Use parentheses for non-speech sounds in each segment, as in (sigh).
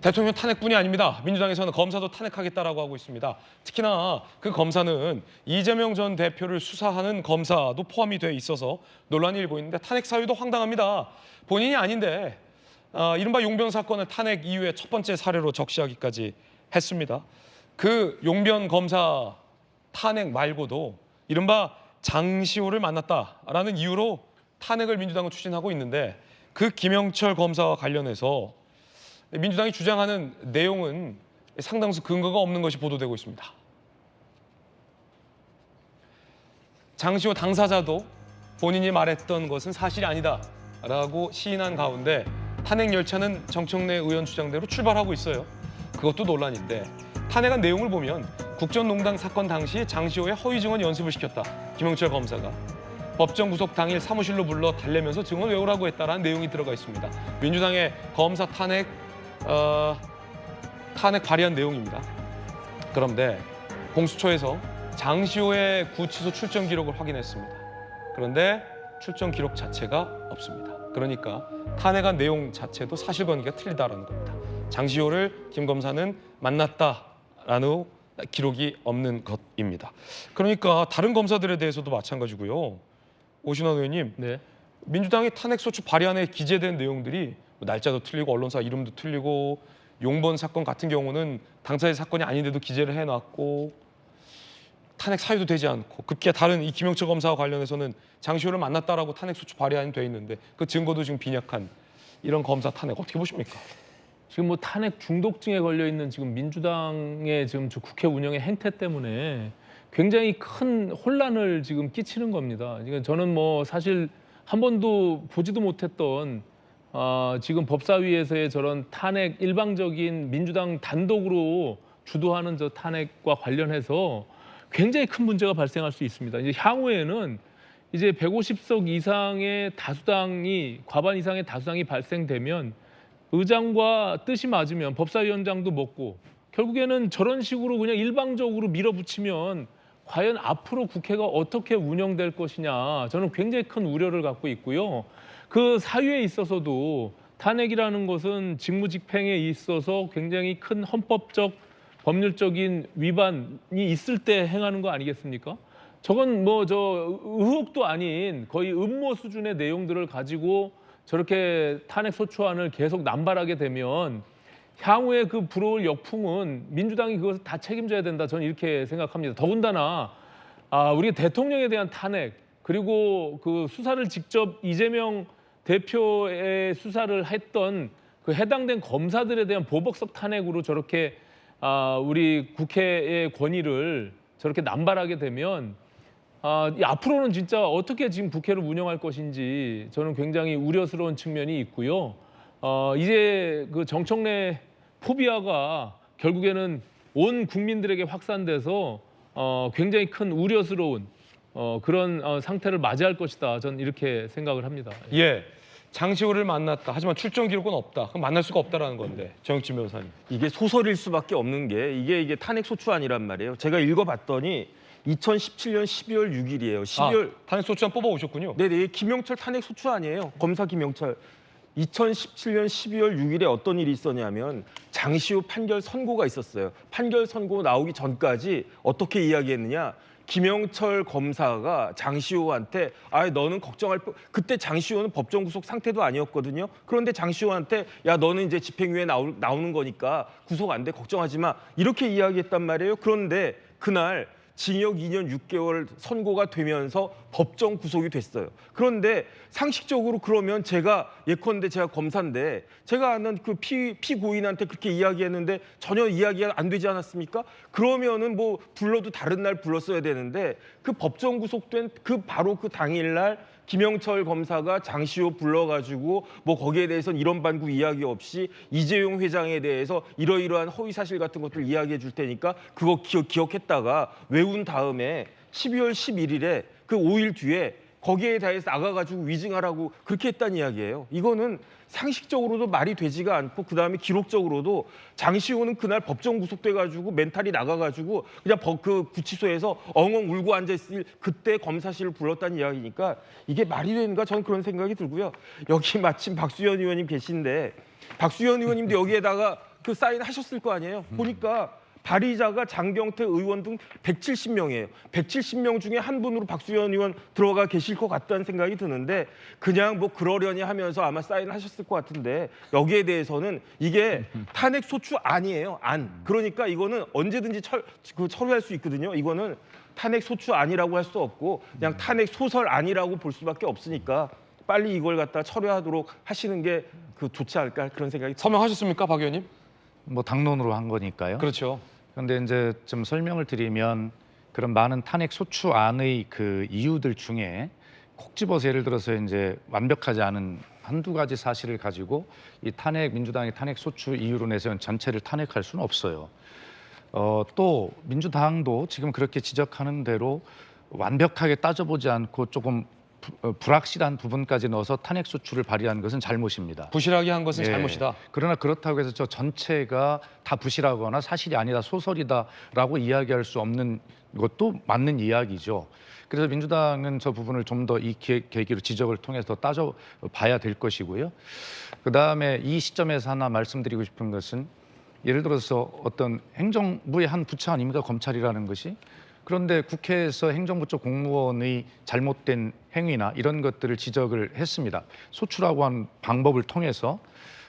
대통령 탄핵뿐이 아닙니다. 민주당에서는 검사도 탄핵하겠다라고 하고 있습니다. 특히나 그 검사는 이재명 전 대표를 수사하는 검사도 포함이 돼 있어서 논란이 일고 있는데 탄핵 사유도 황당합니다. 본인이 아닌데 아, 이른바 용변 사건을 탄핵 이후에 첫 번째 사례로 적시하기까지 했습니다. 그 용변 검사 탄핵 말고도 이른바 장시호를 만났다라는 이유로 탄핵을 민주당은 추진하고 있는데 그 김영철 검사와 관련해서 민주당이 주장하는 내용은 상당수 근거가 없는 것이 보도되고 있습니다. 장시호 당사자도 본인이 말했던 것은 사실이 아니다라고 시인한 가운데 탄핵 열차는 정청래 의원 주장대로 출발하고 있어요. 그것도 논란인데 탄핵한 내용을 보면 국정농단 사건 당시 장시호의 허위 증언 연습을 시켰다. 김영철 검사가 법정 구속 당일 사무실로 불러 달래면서 증언 외우라고 했다라는 내용이 들어가 있습니다. 민주당의 검사 탄핵 어, 탄핵 발의한 내용입니다. 그런데 공수처에서 장시호의 구치소 출정 기록을 확인했습니다. 그런데 출정 기록 자체가 없습니다. 그러니까 탄핵한 내용 자체도 사실관계가 틀리다라는 겁니다. 장시호를 김 검사는 만났다라는 기록이 없는 것입니다. 그러니까 다른 검사들에 대해서도 마찬가지고요. 오신환 의원님, 네. 민주당이 탄핵 소추 발의안에 기재된 내용들이 뭐 날짜도 틀리고 언론사 이름도 틀리고 용번 사건 같은 경우는 당사자 사건이 아닌데도 기재를 해놨고 탄핵 사유도 되지 않고 급기야 다른 이 김영철 검사와 관련해서는 장시호를 만났다라고 탄핵 소추 발의안이 돼 있는데 그 증거도 지금 빈약한 이런 검사 탄핵 어떻게 보십니까? 지금 뭐 탄핵 중독증에 걸려 있는 지금 민주당의 지금 저 국회 운영의 행태 때문에 굉장히 큰 혼란을 지금 끼치는 겁니다. 지금 저는 뭐 사실 한 번도 보지도 못했던 아, 지금 법사위에서의 저런 탄핵 일방적인 민주당 단독으로 주도하는 저 탄핵과 관련해서 굉장히 큰 문제가 발생할 수 있습니다. 이제 향후에는 이제 150석 이상의 다수당이 과반 이상의 다수당이 발생되면 의장과 뜻이 맞으면 법사위원장도 먹고 결국에는 저런 식으로 그냥 일방적으로 밀어붙이면 과연 앞으로 국회가 어떻게 운영될 것이냐 저는 굉장히 큰 우려를 갖고 있고요. 그 사유에 있어서도 탄핵이라는 것은 직무집행에 있어서 굉장히 큰 헌법적 법률적인 위반이 있을 때 행하는 거 아니겠습니까? 저건 뭐 저 의혹도 아닌 거의 음모 수준의 내용들을 가지고 저렇게 탄핵 소추안을 계속 남발하게 되면 향후에 그 불어올 역풍은 민주당이 그것을 다 책임져야 된다. 저는 이렇게 생각합니다. 더군다나 아, 우리 대통령에 대한 탄핵 그리고 그 수사를 직접 이재명 대표의 수사를 했던 그 해당된 검사들에 대한 보복성 탄핵으로 저렇게 아, 우리 국회의 권위를 저렇게 남발하게 되면 아, 이 앞으로는 진짜 어떻게 지금 국회를 운영할 것인지 저는 굉장히 우려스러운 측면이 있고요. 어, 이제 그 정청래 포비아가 결국에는 온 국민들에게 확산돼서 어, 굉장히 큰 우려스러운 어, 그런 어, 상태를 맞이할 것이다. 저는 이렇게 생각을 합니다. 예, 장시호를 만났다. 하지만 출정 기록은 없다. 그럼 만날 수가 없다라는 건데 정혁진 변호사님. 이게 소설일 수밖에 없는 게 이게 이게 탄핵 소추안이란 말이에요. 제가 읽어봤더니 2017년 12월 6일이에요. 12월 아, 탄핵 소추안 뽑아 오셨군요. 네네 김영철 탄핵 소추안이에요. 검사 김영철. 2017년 12월 6일에 어떤 일이 있었냐면 장시호 판결 선고가 있었어요. 판결 선고 나오기 전까지 어떻게 이야기했느냐? 김영철 검사가 장시호한테 아 너는 걱정할 뻔 그때 장시호는 법정 구속 상태도 아니었거든요. 그런데 장시호한테 야 너는 이제 집행유예 나오, 나오는 거니까 구속 안 돼 걱정하지 마 이렇게 이야기했단 말이에요. 그런데 그날 징역 2년 6개월 선고가 되면서 법정 구속이 됐어요. 그런데 상식적으로 그러면 제가 예컨대 제가 검사인데 제가 아는 그 피, 피고인한테 그렇게 이야기했는데 전혀 이야기가 안 되지 않았습니까? 그러면은 뭐 불러도 다른 날 불렀어야 되는데 그 법정 구속된 그 바로 그 당일날 김영철 검사가 장시호 불러가지고 뭐 거기에 대해서는 이런 반구 이야기 없이 이재용 회장에 대해서 이러이러한 허위 사실 같은 것들 이야기해 줄 테니까 그거 기억, 기억했다가 외운 다음에 12월 11일에 그 5일 뒤에 거기에 대해서 나가가지고 위증하라고 그렇게 했다는 이야기예요. 이거는 상식적으로도 말이 되지가 않고 그 다음에 기록적으로도 장시호는 그날 법정 구속돼가지고 멘탈이 나가가지고 그냥 법- 그 구치소에서 엉엉 울고 앉아있을 그때 검사실을 불렀다는 이야기니까 이게 말이 되는가 저는 그런 생각이 들고요. 여기 (laughs) 마침 박수현 의원님 계신데 박수현 의원님도 여기에다가 그 사인 하셨을 거 아니에요. 보니까 발의자가 장경태 의원 등 170명이에요. 170명 중에 한 분으로 박수현 의원 들어가 계실 것 같다는 생각이 드는데 그냥 뭐 그러려니 하면서 아마 사인을 하셨을 것 같은데 여기에 대해서는 이게 (laughs) 탄핵 소추 아니에요. 안. 그러니까 이거는 언제든지 철, 그 처리할 수 있거든요. 이거는 탄핵 소추 아니라고 할 수 없고 그냥 탄핵 소설 아니라고 볼 수밖에 없으니까 빨리 이걸 갖다 처리하도록 하시는 게 그 좋지 않을까 그런 생각이 서명하셨습니까, 박 의원님? 뭐 당론으로 한 거니까요. 그렇죠. 그런데 이제 좀 설명을 드리면 그런 많은 탄핵 소추 안의 그 이유들 중에 콕 집어서 예를 들어서 이제 완벽하지 않은 한두 가지 사실을 가지고 이 탄핵 민주당의 탄핵 소추 내세운 전체를 탄핵할 수는 없어요. 어, 또 민주당도 지금 그렇게 지적하는 대로 완벽하게 따져보지 않고 조금 부- 어, 불확실한 부분까지 넣어서 탄핵 소추를 발의한 것은 잘못입니다. 부실하게 한 것은 예. 잘못이다. 그러나 그렇다고 해서 저 전체가 다 부실하거나 사실이 아니다 소설이다라고 이야기할 수 없는 것도 맞는 이야기죠. 그래서 민주당은 저 부분을 좀 더 이 계기로 지적을 통해서 더 따져 봐야 될 것이고요. 그 다음에 이 시점에서 하나 말씀드리고 싶은 것은 예를 들어서 어떤 행정부의 한 부처 아닙니까 검찰이라는 것이 그런데 국회에서 행정부 쪽 공무원의 잘못된 행위나 이런 것들을 지적을 했습니다. 소추라고 하는 방법을 통해서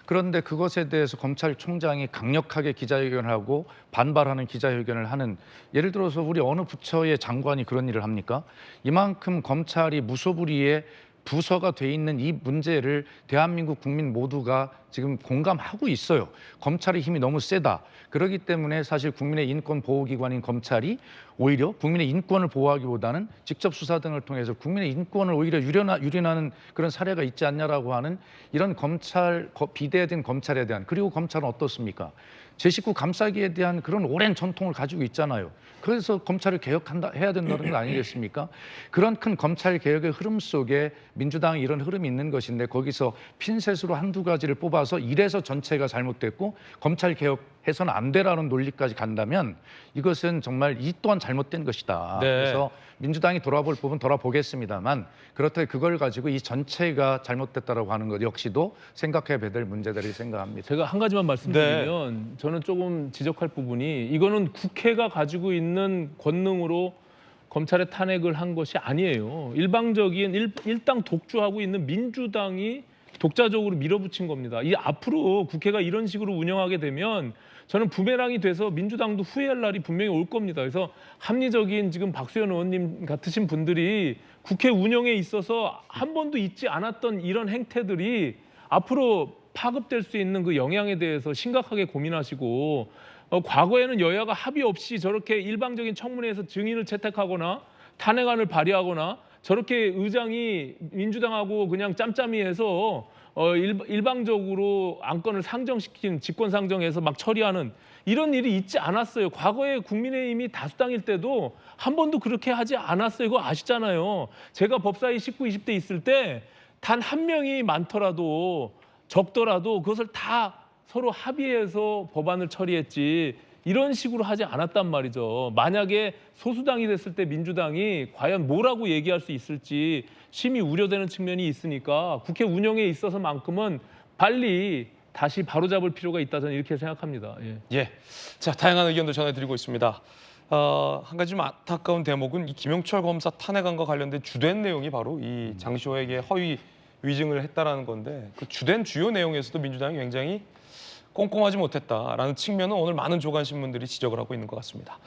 그런데 그것에 대해서 검찰총장이 강력하게 기자회견을 하고 반발하는 기자회견을 하는 예를 들어서 우리 어느 부처의 장관이 그런 일을 합니까? 이만큼 검찰이 무소불위에 부서가 돼 있는 이 문제를 대한민국 국민 모두가 지금 공감하고 있어요. 검찰의 힘이 너무 세다. 그렇기 때문에 사실 국민의 인권 보호기관인 검찰이 오히려 국민의 인권을 보호하기보다는 직접 수사 등을 통해서 국민의 인권을 오히려 유련하, 유린하는 그런 사례가 있지 않냐라고 하는 이런 검찰 거- 비대해진 검찰에 대한 그리고 검찰은 어떻습니까? 제 식구 감싸기에 대한 그런 오랜 전통을 가지고 있잖아요. 그래서 검찰을 개혁한다 해야 된다는 거 아니겠습니까? 그런 큰 검찰 개혁의 흐름 속에 민주당이 이런 흐름이 있는 것인데 거기서 핀셋으로 한두 가지를 뽑아서 이래서 전체가 잘못됐고 검찰 개혁 해서는 안 되라는 논리까지 간다면 이것은 정말 이 또한 잘못된 것이다. 네. 그래서 민주당이 돌아볼 부분 돌아보겠습니다만 그렇다고 그걸 가지고 이 전체가 잘못됐다라고 하는 것 역시도 생각해야 될 문제들이 생각합니다. 제가 한 가지만 말씀드리면 저는 조금 지적할 부분이 이거는 국회가 가지고 있는 권능으로 검찰의 탄핵을 한 것이 아니에요. 일방적인 일, 일당 독주하고 있는 민주당이 독자적으로 밀어붙인 겁니다. 이 앞으로 국회가 이런 식으로 운영하게 되면 저는 부메랑이 돼서 민주당도 후회할 날이 분명히 올 겁니다. 그래서 합리적인 지금 박수현 의원님 같으신 분들이 국회 운영에 있어서 한 번도 있지 않았던 이런 행태들이 앞으로 파급될 수 있는 그 영향에 대해서 심각하게 고민하시고 어, 과거에는 여야가 합의 없이 저렇게 일방적인 청문회에서 증인을 채택하거나 탄핵안을 발의하거나 저렇게 의장이 민주당하고 그냥 짬짬이 해서 어, 일, 일방적으로 안건을 상정시킨 직권 상정해서 막 처리하는 이런 일이 있지 않았어요. 과거에 국민의힘이 다수당일 때도 한 번도 그렇게 하지 않았어요. 이거 아시잖아요. 제가 법사위 19, 20대 있을 때 단 한 명이 많더라도 적더라도 그것을 다 서로 합의해서 법안을 처리했지 이런 식으로 하지 않았단 말이죠. 만약에 소수당이 됐을 때 민주당이 과연 뭐라고 얘기할 수 있을지 심히 우려되는 측면이 있으니까 국회 운영에 있어서만큼은 빨리 다시 바로잡을 필요가 있다 저는 이렇게 생각합니다. 예. 예. 자, 다양한 의견도 전해드리고 있습니다. 어, 한 가지 좀 안타까운 대목은 이 김영철 검사 탄핵안과 관련된 주된 내용이 바로 이 장시호에게 허위 위증을 했다라는 건데 그 주된 주요 내용에서도 민주당이 굉장히 꼼꼼하지 못했다라는 측면은 오늘 많은 조간 신문들이 지적을 하고 있는 것 같습니다.